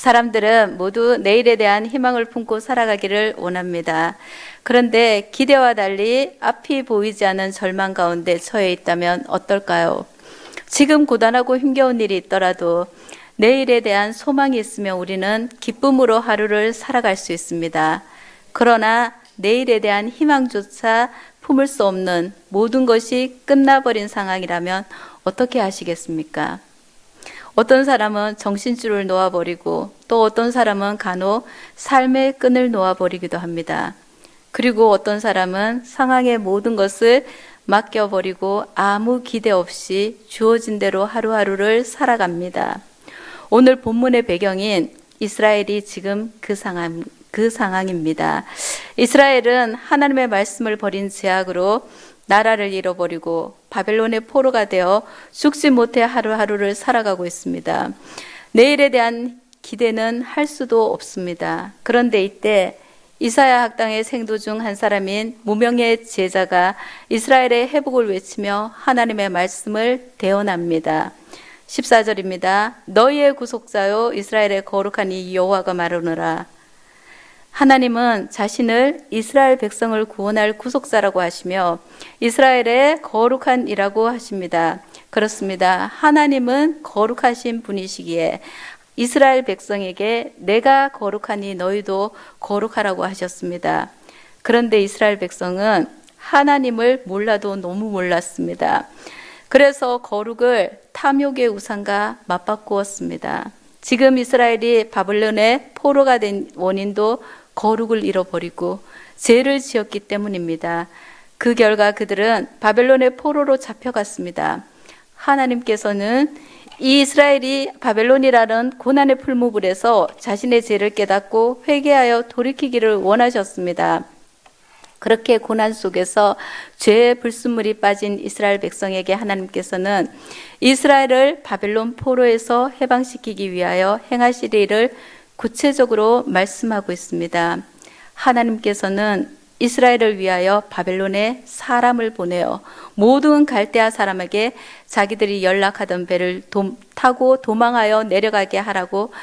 사람들은 모두 내일에 대한 희망을 품고 살아가기를 원합니다. 그런데 기대와 달리 앞이 보이지 않는 절망 가운데 처해 있다면 어떨까요? 지금 고단하고 힘겨운 일이 있더라도 내일에 대한 소망이 있으면 우리는 기쁨으로 하루를 살아갈 수 있습니다. 그러나 내일에 대한 희망조차 품을 수 없는 모든 것이 끝나버린 상황이라면 어떻게 하시겠습니까? 어떤 사람은 정신줄을 놓아버리고 또 어떤 사람은 간혹 삶의 끈을 놓아버리기도 합니다. 그리고 어떤 사람은 상황의 모든 것을 맡겨버리고 아무 기대 없이 주어진 대로 하루하루를 살아갑니다. 오늘 본문의 배경인 이스라엘이 지금 그 상황, 그 상황입니다. 이스라엘은 하나님의 말씀을 버린 제약으로 나라를 잃어버리고 바벨론의 포로가 되어 죽지 못해 하루하루를 살아가고 있습니다. 내일에 대한 기대는 할 수도 없습니다. 그런데 이때 이사야 학당의 생도 중 한 사람인 무명의 제자가 이스라엘의 회복을 외치며 하나님의 말씀을 대언합니다. 14절입니다. 너희의 구속자요 이스라엘의 거룩한 이 여호와가 말하노라. 하나님은 자신을 이스라엘 백성을 구원할 구속자라고 하시며 이스라엘의 거룩한 이라고 하십니다. 그렇습니다. 하나님은 거룩하신 분이시기에 이스라엘 백성에게 내가 거룩하니 너희도 거룩하라고 하셨습니다. 그런데 이스라엘 백성은 하나님을 몰라도 너무 몰랐습니다. 그래서 거룩을 탐욕의 우상과 맞바꾸었습니다. 지금 이스라엘이 바벨론의 포로가 된 원인도 거룩을 잃어버리고 죄를 지었기 때문입니다. 그 결과 그들은 바벨론의 포로로 잡혀갔습니다. 하나님께서는 이 이스라엘이 바벨론이라는 고난의 풀무불에서 자신의 죄를 깨닫고 회개하여 돌이키기를 원하셨습니다. 그렇게 고난 속에서 죄의 불순물이 빠진 이스라엘 백성에게 하나님께서는 이스라엘을 바벨론 포로에서 해방시키기 위하여 행하실 일을 구체적으로 말씀하고 있습니다. 하나님께서는 이스라엘을 위하여 바벨론에 사람을 보내어 모든 갈대아 사람에게 자기들이 연락하던 배를 도, 타고 도망하여 내려가게 하라고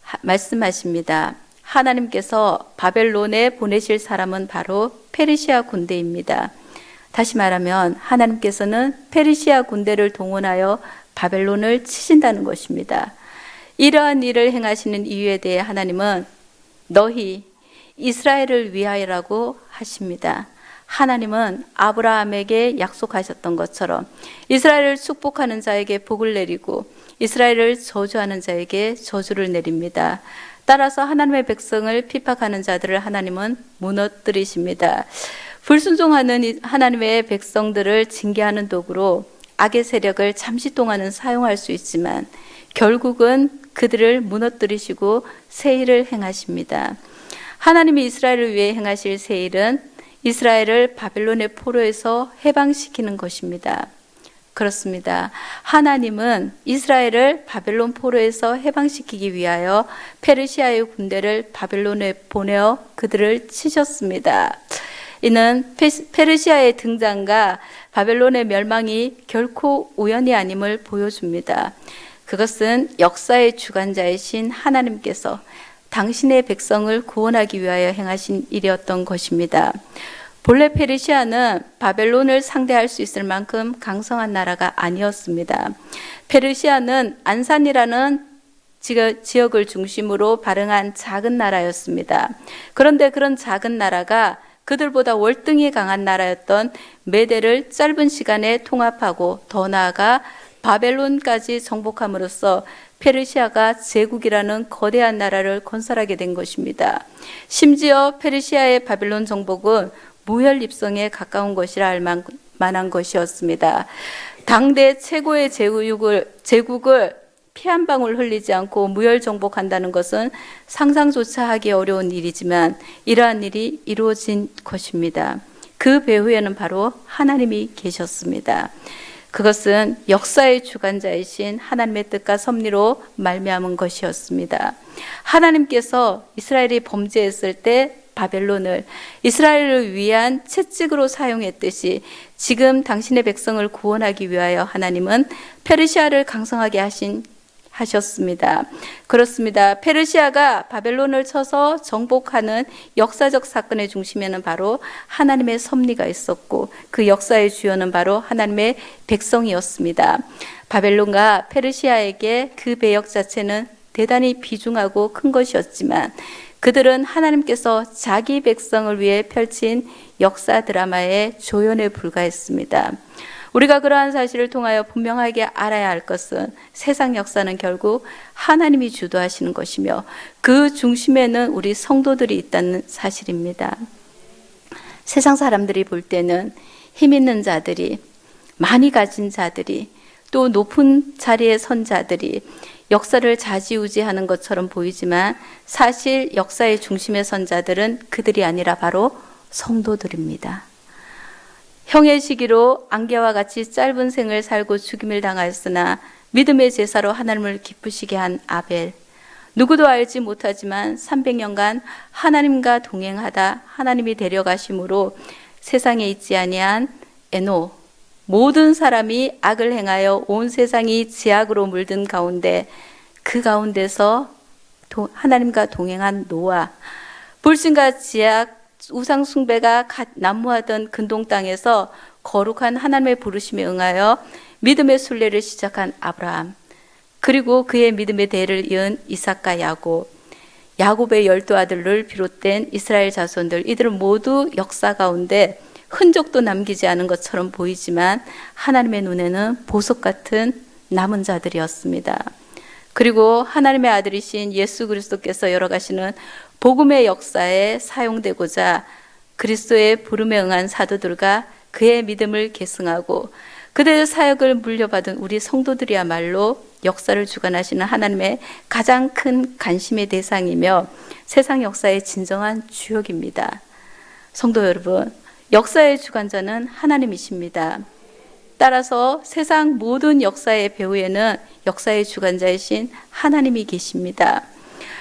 하, 말씀하십니다. 하나님께서 바벨론에 보내실 사람은 바로 페르시아 군대입니다. 다시 말하면 하나님께서는 페르시아 군대를 동원하여 바벨론을 치신다는 것입니다. 이러한 일을 행하시는 이유에 대해 하나님은 너희 이스라엘을 위하여라고 하십니다. 하나님은 아브라함에게 약속하셨던 것처럼 이스라엘을 축복하는 자에게 복을 내리고 이스라엘을 저주하는 자에게 저주를 내립니다. 따라서 하나님의 백성을 핍박하는 자들을 하나님은 무너뜨리십니다. 불순종하는 하나님의 백성들을 징계하는 도구로 악의 세력을 잠시 동안은 사용할 수 있지만 결국은 그들을 무너뜨리시고 새 일을 행하십니다. 하나님이 이스라엘을 위해 행하실 새 일은 이스라엘을 바벨론의 포로에서 해방시키는 것입니다. 그렇습니다. 하나님은 이스라엘을 바벨론 포로에서 해방시키기 위하여 페르시아의 군대를 바벨론에 보내어 그들을 치셨습니다. 이는 페르시아의 등장과 바벨론의 멸망이 결코 우연이 아님을 보여줍니다. 그것은 역사의 주관자이신 하나님께서 당신의 백성을 구원하기 위하여 행하신 일이었던 것입니다. 본래 페르시아는 바벨론을 상대할 수 있을 만큼 강성한 나라가 아니었습니다. 페르시아는 안산이라는 지역을 중심으로 발응한 작은 나라였습니다. 그런데 그런 작은 나라가 그들보다 월등히 강한 나라였던 메대를 짧은 시간에 통합하고 더 나아가 바벨론까지 정복함으로써 페르시아가 제국이라는 거대한 나라를 건설하게 된 것입니다. 심지어 페르시아의 바벨론 정복은 무혈 입성에 가까운 것이라 할 만한 것이었습니다. 당대 최고의 제국을, 제국을 피 한 방울 흘리지 않고 무혈 정복한다는 것은 상상조차 하기 어려운 일이지만 이러한 일이 이루어진 것입니다. 그 배후에는 바로 하나님이 계셨습니다. 그것은 역사의 주관자이신 하나님의 뜻과 섭리로 말미암은 것이었습니다. 하나님께서 이스라엘이 범죄했을 때 바벨론을 이스라엘을 위한 채찍으로 사용했듯이 지금 당신의 백성을 구원하기 위하여 하나님은 페르시아를 강성하게 하신 하셨습니다. 그렇습니다. 페르시아가 바벨론을 쳐서 정복하는 역사적 사건의 중심에는 바로 하나님의 섭리가 있었고 그 역사의 주요는 바로 하나님의 백성이었습니다. 바벨론과 페르시아에게 그 배역 자체는 대단히 비중하고 큰 것이었지만 그들은 하나님께서 자기 백성을 위해 펼친 역사 드라마의 조연에 불과했습니다. 우리가 그러한 사실을 통하여 분명하게 알아야 할 것은 세상 역사는 결국 하나님이 주도하시는 것이며 그 중심에는 우리 성도들이 있다는 사실입니다. 세상 사람들이 볼 때는 힘 있는 자들이 많이 가진 자들이 또 높은 자리에 선 자들이 역사를 좌지우지하는 것처럼 보이지만 사실 역사의 중심에 선 자들은 그들이 아니라 바로 성도들입니다. 형의 시기로 안개와 같이 짧은 생을 살고 죽임을 당하였으나 믿음의 제사로 하나님을 기쁘시게 한 아벨. 누구도 알지 못하지만 300년간 하나님과 동행하다 하나님이 데려가심으로 세상에 있지 아니한 에노 모든 사람이 악을 행하여 온 세상이 지악으로 물든 가운데 그 가운데서 하나님과 동행한 노아 불신과 지악 우상 숭배가 난무하던 근동 땅에서 거룩한 하나님의 부르심에 응하여 믿음의 순례를 시작한 아브라함 그리고 그의 믿음의 대를 이은 이삭과 야곱 야곱의 열두 아들을 비롯된 이스라엘 자손들 이들은 모두 역사 가운데 흔적도 남기지 않은 것처럼 보이지만 하나님의 눈에는 보석 같은 남은 자들이었습니다. 그리고 하나님의 아들이신 예수 그리스도께서 열어가시는 복음의 역사에 사용되고자 그리스도의 부름에 응한 사도들과 그의 믿음을 계승하고 그들의 사역을 물려받은 우리 성도들이야말로 역사를 주관하시는 하나님의 가장 큰 관심의 대상이며 세상 역사의 진정한 주역입니다. 성도 여러분, 역사의 주관자는 하나님이십니다. 따라서 세상 모든 역사의 배후에는 역사의 주관자이신 하나님이 계십니다.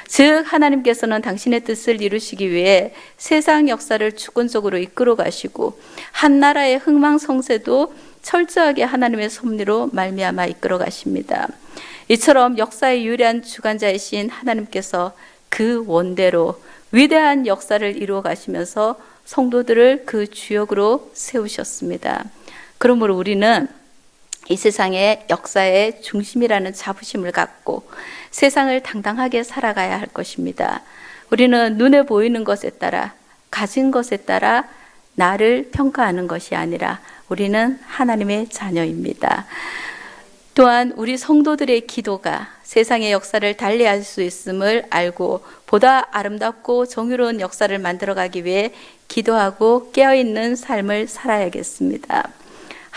즉 하나님께서는 당신의 뜻을 이루시기 위해 세상 역사를 주권적으로 이끌어 가시고 한 나라의 흥망성쇠도 철저하게 하나님의 섭리로 말미암아 이끌어 가십니다. 이처럼 역사의 유일한 주관자이신 하나님께서 그 원대로 위대한 역사를 이루어 가시면서 성도들을 그 주역으로 세우셨습니다. 그러므로 우리는 이 세상의 역사의 중심이라는 자부심을 갖고 세상을 당당하게 살아가야 할 것입니다. 우리는 눈에 보이는 것에 따라 가진 것에 따라 나를 평가하는 것이 아니라 우리는 하나님의 자녀입니다. 또한 우리 성도들의 기도가 세상의 역사를 달리할 수 있음을 알고 보다 아름답고 정의로운 역사를 만들어가기 위해 기도하고 깨어있는 삶을 살아야겠습니다.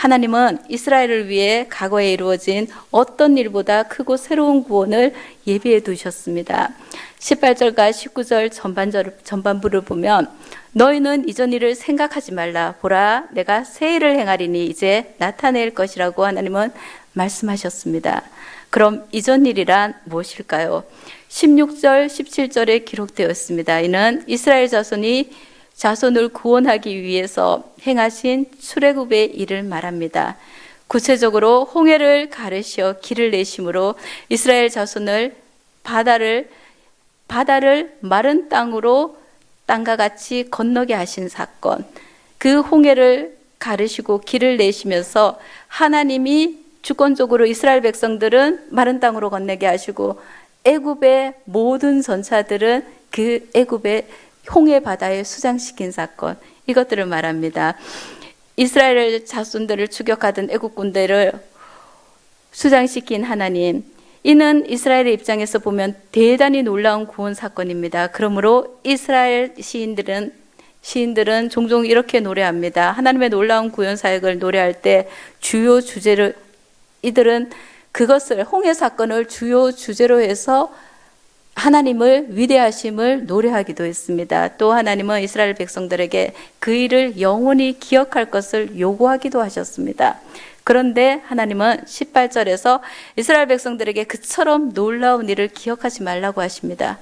하나님은 이스라엘을 위해 과거에 이루어진 어떤 일보다 크고 새로운 구원을 예비해 두셨습니다. 18절과 19절 전반절, 전반부를 보면 너희는 이전 일을 생각하지 말라. 보라, 내가 새 일을 행하리니 이제 나타낼 것이라고 하나님은 말씀하셨습니다. 그럼 이전 일이란 무엇일까요? 16절, 17절에 기록되어 있습니다. 이는 이스라엘 자손이 자손을 구원하기 위해서 행하신 출애굽의 일을 말합니다. 구체적으로 홍해를 가르시어 길을 내심으로 이스라엘 자손을 바다를 바다를 마른 땅으로 땅과 같이 건너게 하신 사건. 그 홍해를 가르시고 길을 내시면서 하나님이 주권적으로 이스라엘 백성들은 마른 땅으로 건너게 하시고 애굽의 모든 전차들은 그 애굽의 홍해 바다에 수장시킨 사건 이것들을 말합니다. 이스라엘 자손들을 추격하던 애국 군대를 수장시킨 하나님 이는 이스라엘의 입장에서 보면 대단히 놀라운 구원 사건입니다. 그러므로 이스라엘 시인들은 시인들은 종종 이렇게 노래합니다. 하나님의 놀라운 구원 사역을 노래할 때 주요 주제를 이들은 그것을 홍해 사건을 주요 주제로 해서 하나님을 위대하심을 노래하기도 했습니다. 또 하나님은 이스라엘 백성들에게 그 일을 영원히 기억할 것을 요구하기도 하셨습니다. 그런데 하나님은 18절에서 이스라엘 백성들에게 그처럼 놀라운 일을 기억하지 말라고 하십니다.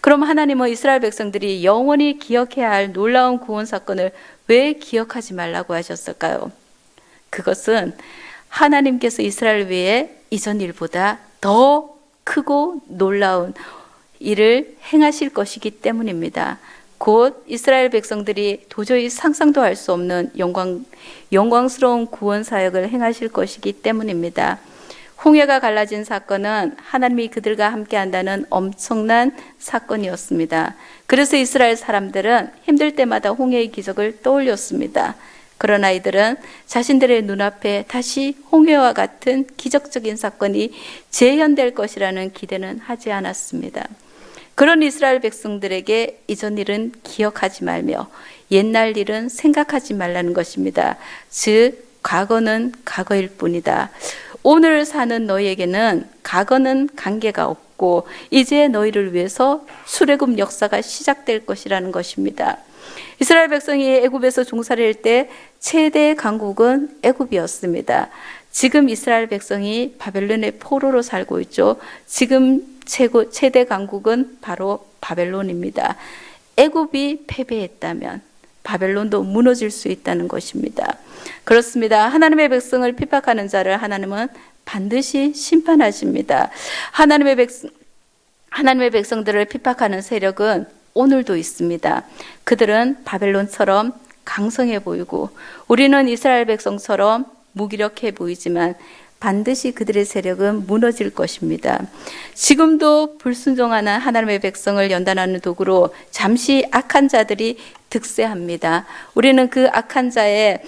그럼 하나님은 이스라엘 백성들이 영원히 기억해야 할 놀라운 구원 사건을 왜 기억하지 말라고 하셨을까요? 그것은 하나님께서 이스라엘 위해 이전 일보다 더 크고 놀라운 일을 행하실 것이기 때문입니다. 곧 이스라엘 백성들이 도저히 상상도 할 수 없는 영광, 영광스러운 구원 사역을 행하실 것이기 때문입니다. 홍해가 갈라진 사건은 하나님이 그들과 함께 한다는 엄청난 사건이었습니다. 그래서 이스라엘 사람들은 힘들 때마다 홍해의 기적을 떠올렸습니다. 그러나 이들은 자신들의 눈앞에 다시 홍해와 같은 기적적인 사건이 재현될 것이라는 기대는 하지 않았습니다. 그런 이스라엘 백성들에게 이전 일은 기억하지 말며 옛날 일은 생각하지 말라는 것입니다. 즉, 과거는 과거일 뿐이다. 오늘 사는 너희에게는 과거는 관계가 없고 이제 너희를 위해서 출애굽 역사가 시작될 것이라는 것입니다. 이스라엘 백성이 애굽에서 종살이 할 때 최대 강국은 애굽이었습니다. 지금 이스라엘 백성이 바벨론의 포로로 살고 있죠. 지금 최고 최대 강국은 바로 바벨론입니다. 애굽이 패배했다면 바벨론도 무너질 수 있다는 것입니다. 그렇습니다. 하나님의 백성을 핍박하는 자를 하나님은 반드시 심판하십니다. 하나님의 백성 하나님의 백성들을 핍박하는 세력은 오늘도 있습니다. 그들은 바벨론처럼 강성해 보이고 우리는 이스라엘 백성처럼 무기력해 보이지만 반드시 그들의 세력은 무너질 것입니다. 지금도 불순종하는 하나님의 백성을 연단하는 도구로 잠시 악한 자들이 득세합니다. 우리는 그 악한 자의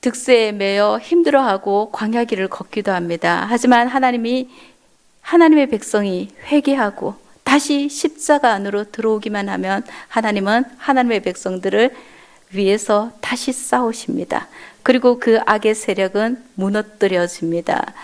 득세에 매여 힘들어하고 광야길을 걷기도 합니다. 하지만 하나님이 하나님의 백성이 회개하고 다시 십자가 안으로 들어오기만 하면 하나님은 하나님의 백성들을 위해서 다시 싸우십니다. 그리고 그 악의 세력은 무너뜨려집니다.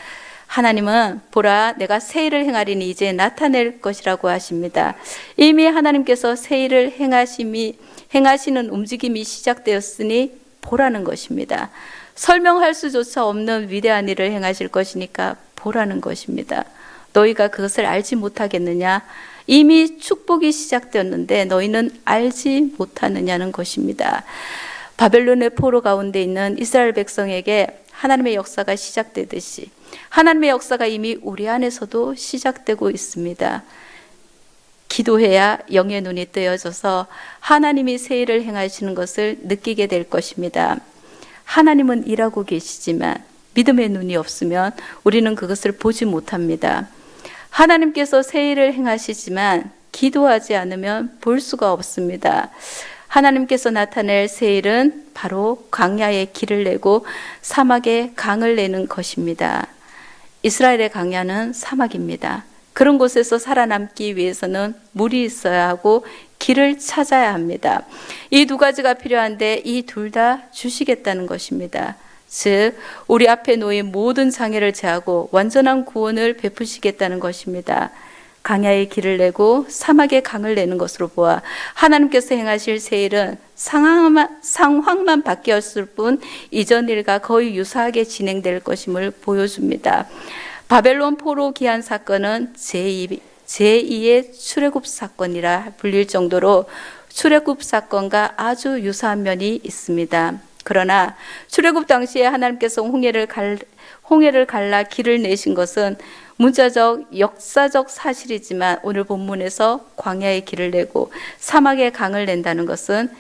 하나님은 보라 내가 새 일을 행하리니 이제 나타낼 것이라고 하십니다. 이미 하나님께서 새 일을 행하심이 행하시는 움직임이 시작되었으니 보라는 것입니다. 설명할 수조차 없는 위대한 일을 행하실 것이니까 보라는 것입니다. 너희가 그것을 알지 못하겠느냐? 이미 축복이 시작되었는데 너희는 알지 못하느냐는 것입니다. 바벨론의 포로 가운데 있는 이스라엘 백성에게 하나님의 역사가 시작되듯이 하나님의 역사가 이미 우리 안에서도 시작되고 있습니다. 기도해야 영의 눈이 뜨여져서 하나님이 새 일을 행하시는 것을 느끼게 될 것입니다. 하나님은 일하고 계시지만 믿음의 눈이 없으면 우리는 그것을 보지 못합니다. 하나님께서 새 일을 행하시지만 기도하지 않으면 볼 수가 없습니다. 하나님께서 나타낼 새 일은 바로 광야에 길을 내고 사막에 강을 내는 것입니다. 이스라엘의 광야는 사막입니다. 그런 곳에서 살아남기 위해서는 물이 있어야 하고 길을 찾아야 합니다. 이 두 가지가 필요한데 이 둘 다 주시겠다는 것입니다. 즉, 우리 앞에 놓인 모든 장애를 제하고 완전한 구원을 베푸시겠다는 것입니다. 강야의 길을 내고 사막의 강을 내는 것으로 보아 하나님께서 행하실 새 일은 상황만, 상황만 바뀌었을 뿐 이전 일과 거의 유사하게 진행될 것임을 보여줍니다. 바벨론 포로 기한 사건은 제2, 제2의 출애굽 사건이라 불릴 정도로 출애굽 사건과 아주 유사한 면이 있습니다. 그러나 출애굽 당시에 하나님께서 홍해를 갈 홍해를 갈라 길을 내신 것은 문자적 역사적 사실이지만 오늘 본문에서 광야의 길을 내고 사막의 강을 낸다는 것은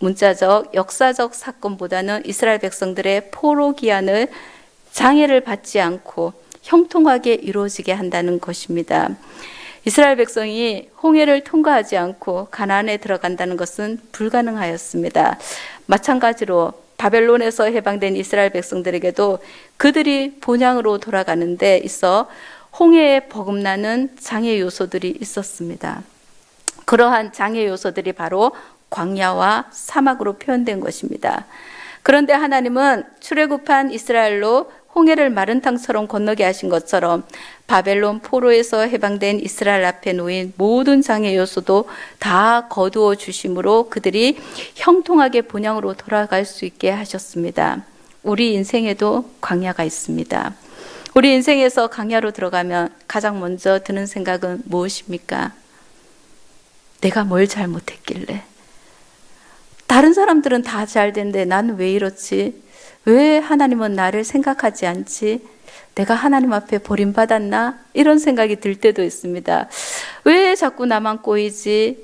문자적 역사적 사건보다는 이스라엘 백성들의 포로 기한을 장애를 받지 않고 형통하게 이루어지게 한다는 것입니다. 이스라엘 백성이 홍해를 통과하지 않고 가나안에 들어간다는 것은 불가능하였습니다. 마찬가지로 바벨론에서 해방된 이스라엘 백성들에게도 그들이 본향으로 돌아가는 데 있어 홍해에 버금나는 장애 요소들이 있었습니다. 그러한 장애 요소들이 바로 광야와 사막으로 표현된 것입니다. 그런데 하나님은 출애굽한 이스라엘로 홍해를 마른 땅처럼 건너게 하신 것처럼 바벨론 포로에서 해방된 이스라엘 앞에 놓인 모든 장애 요소도 다 거두어 주심으로 그들이 형통하게 본향으로 돌아갈 수 있게 하셨습니다. 우리 인생에도 광야가 있습니다. 우리 인생에서 광야로 들어가면 가장 먼저 드는 생각은 무엇입니까? 내가 뭘 잘못했길래? 다른 사람들은 다 잘 된데 나는 왜 이렇지? 왜 하나님은 나를 생각하지 않지? 내가 하나님 앞에 버림받았나? 이런 생각이 들 때도 있습니다. 왜 자꾸 나만 꼬이지?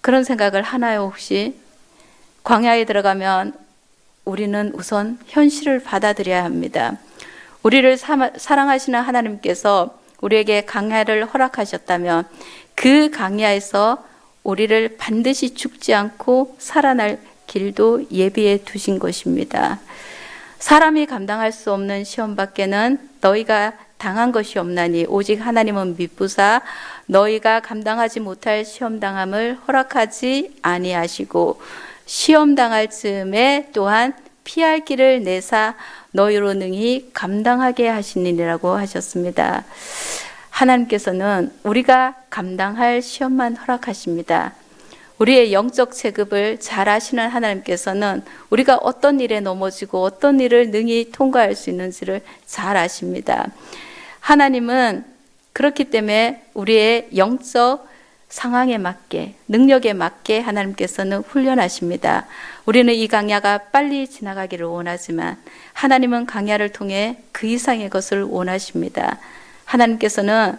그런 생각을 하나요, 혹시? 광야에 들어가면 우리는 우선 현실을 받아들여야 합니다. 우리를 사- 사랑하시는 하나님께서 우리에게 강야를 허락하셨다면 그 강야에서 우리를 반드시 죽지 않고 살아날 길도 예비해 두신 것입니다. 사람이 감당할 수 없는 시험 밖에는 너희가 당한 것이 없나니 오직 하나님은 미쁘사 너희가 감당하지 못할 시험 당함을 허락하지 아니하시고 시험 당할 즈음에 또한 피할 길을 내사 너희로 능히 감당하게 하시니라고 하셨습니다. 하나님께서는 우리가 감당할 시험만 허락하십니다. 우리의 영적 체급을 잘 아시는 하나님께서는 우리가 어떤 일에 넘어지고 어떤 일을 능히 통과할 수 있는지를 잘 아십니다. 하나님은 그렇기 때문에 우리의 영적 상황에 맞게, 능력에 맞게 하나님께서는 훈련하십니다. 우리는 이 강야가 빨리 지나가기를 원하지만 하나님은 강야를 통해 그 이상의 것을 원하십니다. 하나님께서는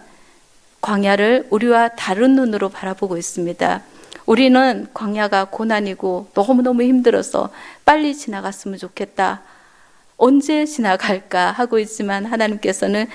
광야를 우리와 다른 눈으로 바라보고 있습니다. 우리는 광야가 고난이고 너무너무 힘들어서 빨리 지나갔으면 좋겠다. 언제 지나갈까 하고 있지만 하나님께서는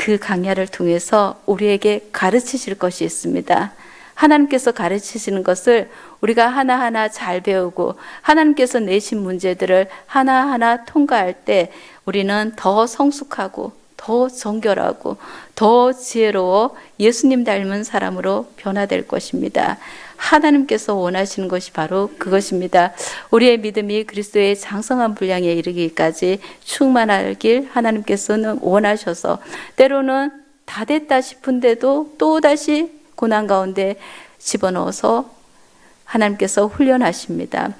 그 강야를 통해서 우리에게 가르치실 것이 있습니다. 하나님께서 가르치시는 것을 우리가 하나하나 잘 배우고 하나님께서 내신 문제들을 하나하나 통과할 때 우리는 더 성숙하고 더 정결하고 더 지혜로워 예수님 닮은 사람으로 변화될 것입니다. 하나님께서 원하시는 것이 바로 그것입니다. 우리의 믿음이 그리스도의 장성한 분량에 이르기까지 충만하길 하나님께서는 원하셔서 때로는 다 됐다 싶은데도 또 다시 고난 가운데 집어넣어서 하나님께서 훈련하십니다.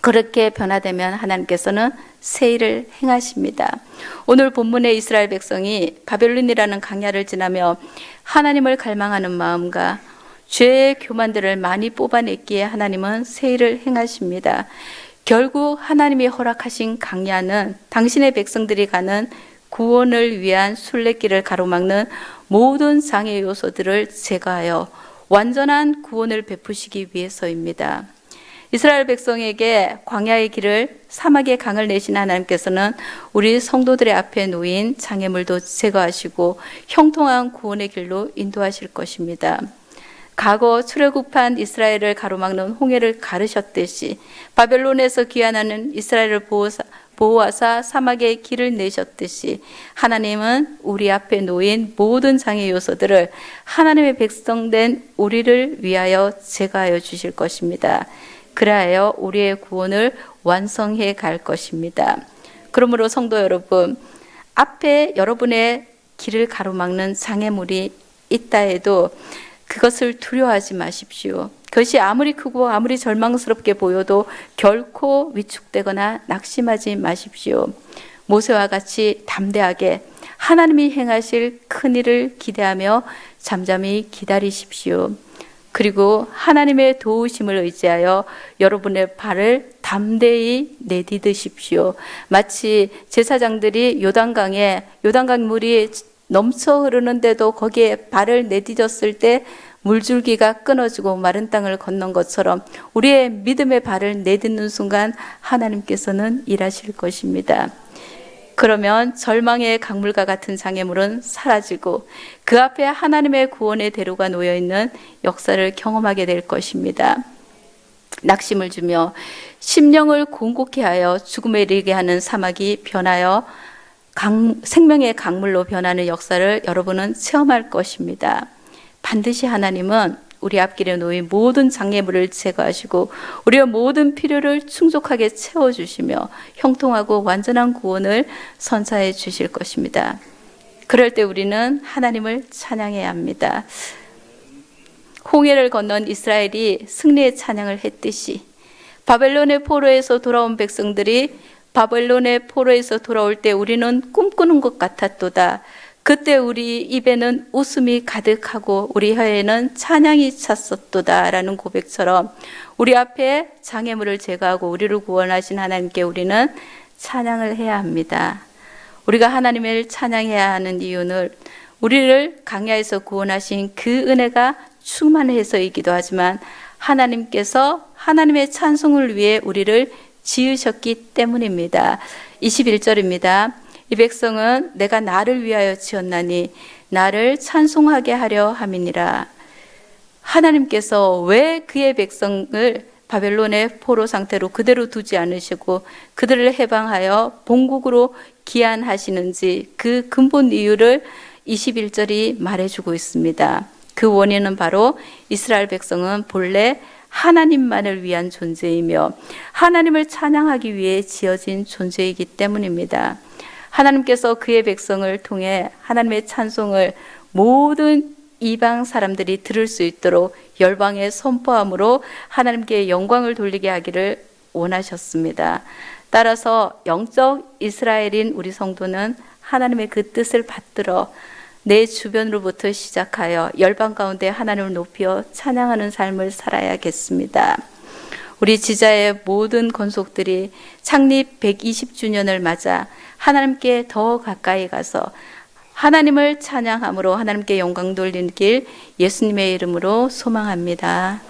그렇게 변화되면 하나님께서는 새 일을 행하십니다. 오늘 본문의 이스라엘 백성이 바벨론이라는 강야를 지나며 하나님을 갈망하는 마음과 죄의 교만들을 많이 뽑아냈기에 하나님은 새 일을 행하십니다. 결국 하나님이 허락하신 강야는 당신의 백성들이 가는 구원을 위한 순례길을 가로막는 모든 장애 요소들을 제거하여 완전한 구원을 베푸시기 위해서입니다. 이스라엘 백성에게 광야의 길을 사막의 강을 내신 하나님께서는 우리 성도들의 앞에 놓인 장애물도 제거하시고 형통한 구원의 길로 인도하실 것입니다. 과거 출애굽한 이스라엘을 가로막는 홍해를 가르셨듯이 바벨론에서 귀환하는 이스라엘을 보호사, 보호하사 사막에 길을 내셨듯이 하나님은 우리 앞에 놓인 모든 장애 요소들을 하나님의 백성된 우리를 위하여 제거하여 주실 것입니다. 그리하여 우리의 구원을 완성해 갈 것입니다. 그러므로 성도 여러분, 앞에 여러분의 길을 가로막는 장애물이 있다 해도 그것을 두려워하지 마십시오. 그것이 아무리 크고 아무리 절망스럽게 보여도 결코 위축되거나 낙심하지 마십시오. 모세와 같이 담대하게 하나님이 행하실 큰 일을 기대하며 잠잠히 기다리십시오. 그리고 하나님의 도우심을 의지하여 여러분의 발을 담대히 내디드십시오. 마치 제사장들이 요단강에 요단강 물이 넘쳐 흐르는데도 거기에 발을 내디뎠을 때 물줄기가 끊어지고 마른 땅을 건넌 것처럼 우리의 믿음의 발을 내딛는 순간 하나님께서는 일하실 것입니다. 그러면 절망의 강물과 같은 장애물은 사라지고 그 앞에 하나님의 구원의 대로가 놓여 있는 역사를 경험하게 될 것입니다. 낙심을 주며 심령을 공곡해 하여 죽음에 이르게 하는 사막이 변하여 강, 생명의 강물로 변하는 역사를 여러분은 체험할 것입니다. 반드시 하나님은 우리 앞길에 놓인 모든 장애물을 제거하시고 우리의 모든 필요를 충족하게 채워주시며 형통하고 완전한 구원을 선사해 주실 것입니다. 그럴 때 우리는 하나님을 찬양해야 합니다. 홍해를 건넌 이스라엘이 승리의 찬양을 했듯이 바벨론의 포로에서 돌아온 백성들이 바벨론의 포로에서 돌아올 때 우리는 꿈꾸는 것 같았도다. 그때 우리 입에는 웃음이 가득하고 우리 혀에는 찬양이 찼었도다라는 고백처럼 우리 앞에 장애물을 제거하고 우리를 구원하신 하나님께 우리는 찬양을 해야 합니다. 우리가 하나님을 찬양해야 하는 이유는 우리를 강야에서 구원하신 그 은혜가 충만해서이기도 하지만 하나님께서 하나님의 찬송을 위해 우리를 지으셨기 때문입니다. 21절입니다. 이 백성은 내가 나를 위하여 지었나니 나를 찬송하게 하려 함이니라. 하나님께서 왜 그의 백성을 바벨론의 포로 상태로 그대로 두지 않으시고 그들을 해방하여 본국으로 기한하시는지 그 근본 이유를 21절이 말해주고 있습니다. 그 원인은 바로 이스라엘 백성은 본래 하나님만을 위한 존재이며 하나님을 찬양하기 위해 지어진 존재이기 때문입니다. 하나님께서 그의 백성을 통해 하나님의 찬송을 모든 이방 사람들이 들을 수 있도록 열방에 선포함으로 하나님께 영광을 돌리게 하기를 원하셨습니다. 따라서 영적 이스라엘인 우리 성도는 하나님의 그 뜻을 받들어 내 주변으로부터 시작하여 열방 가운데 하나님을 높여 찬양하는 삶을 살아야겠습니다. 우리 지자의 모든 건속들이 창립 120주년을 맞아 하나님께 더 가까이 가서 하나님을 찬양함으로 하나님께 영광 돌리는 길 예수님의 이름으로 소망합니다.